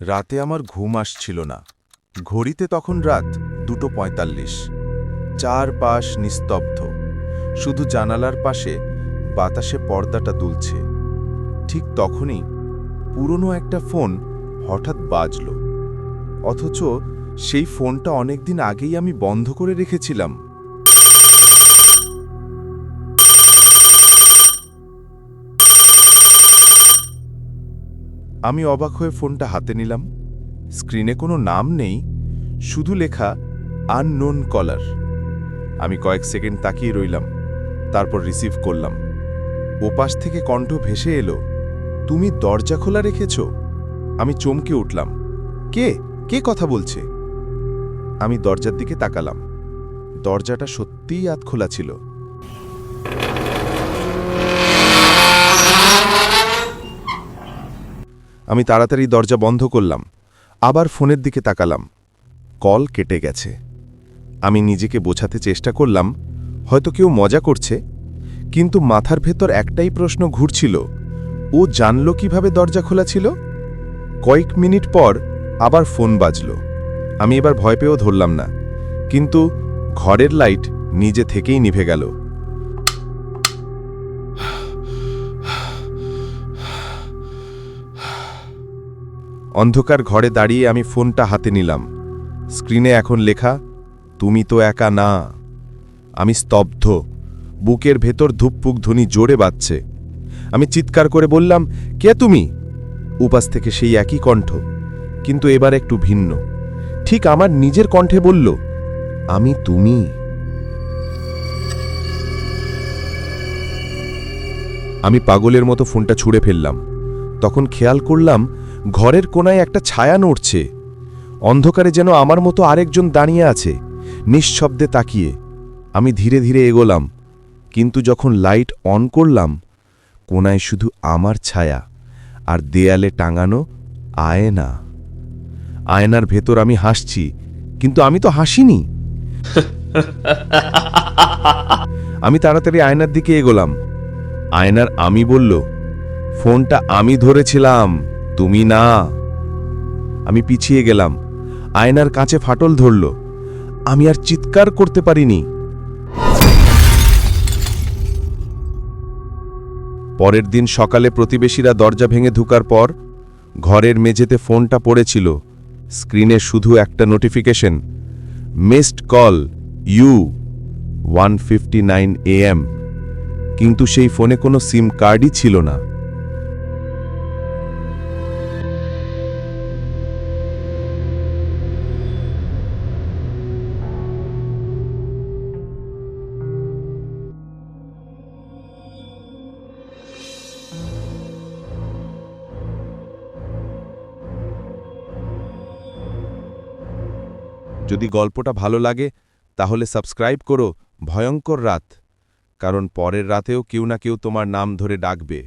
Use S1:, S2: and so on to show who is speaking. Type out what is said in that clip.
S1: রাতে আমার ঘুম আসছিল না। ঘড়িতে তখন রাত দুটো পঁয়তাল্লিশ। চারপাশ নিস্তব্ধ। শুধু জানালার পাশে বাতাসে পর্দাটা দুলছে। ঠিক তখনই পুরনো একটা ফোন হঠাৎ বাজল। অথচ সেই ফোনটা অনেকদিন আগেই আমি বন্ধ করে রেখেছিলাম। আমি অবাক হয়ে ফোনটা হাতে নিলাম। স্ক্রিনে কোনো নাম নেই, শুধু লেখা, আননোন কলার আমি কয়েক সেকেন্ড তাকিয়ে রইলাম, তারপর রিসিভ করলাম। ওপাশ থেকে কণ্ঠ ভেসে এলো, তুমি দরজা খোলা রেখেছ? আমি চমকে উঠলাম, কে? কে কথা বলছে? আমি দরজার দিকে তাকালাম। দরজাটা সত্যিই আত খোলা ছিল। আমি তাড়াতাড়ি দরজা বন্ধ করলাম, আবার ফোনের দিকে তাকালাম। কল কেটে গেছে। আমি নিজেকে বোঝাতে চেষ্টা করলাম, হয়তো কেউ মজা করছে, কিন্তু মাথার ভেতর একটাই প্রশ্ন ঘুরছিল, ও জানল কীভাবে দরজা খোলা ছিল? কয়েক মিনিট পর আবার ফোন বাজল। আমি এবার ভয় পেয়েও ধরলাম না, কিন্তু ঘরের লাইট নিজে থেকেই নিভে গেল। অন্ধকার ঘরে দাঁড়িয়ে আমি ফোনটা হাতে নিলাম। স্ক্রিনে এখন লেখা, তুমি তো একা না। আমি স্তব্ধ। বুকের ভেতর ধুপপুক ধ্বনি জোরে বাজছে। আমি চিৎকার করে বললাম, কে তুমি? উপাস থেকে সেই একই কণ্ঠ, কিন্তু এবার একটু ভিন্ন। ঠিক আমার নিজের কণ্ঠে বলল, আমি তুমি। আমি পাগলের মতো ফোনটা ছুঁড়ে ফেললাম। তখন খেয়াল করলাম ঘরের কোনায় একটা ছায়া নড়ছে। অন্ধকারে যেন আমার মতো আরেকজন দাঁড়িয়ে আছে, নিঃশব্দে তাকিয়ে। আমি ধীরে ধীরে এগোলাম, কিন্তু যখন লাইট অন করলাম কোনায় শুধু আমার ছায়া আর দেয়ালে টাঙানো আয়না। আয়নার ভেতর আমি হাসছি, কিন্তু আমি তো হাসিনি। আমি তাড়াতাড়ি আয়নার দিকে এগোলাম। আয়নার আমি বলল, ফোনটা আমি ধরেছিলাম। তুমি না। আমি পিছিয়ে গেলাম। আয়নার কাছে ফাটল ধরল। আমি আর চিৎকার করতে পারিনি। পরের দিন সকালে প্রতিবেশীরা দরজা ভেঙে ঢুকার পর ঘরের মেঝেতে ফোনটা পড়েছিল। স্ক্রিনে শুধু একটা notification, missed call you one fifty nine AM কিন্তু সেই ফোনে কোনো সিম কার্ডই ছিল না। যদি গল্পটা ভালো লাগে, তাহলে সাবস্ক্রাইব করো, ভয়ঙ্কর রাত। কারণ পরের রাতেও কেউ না কেউ তোমার নাম ধরে ডাকবে।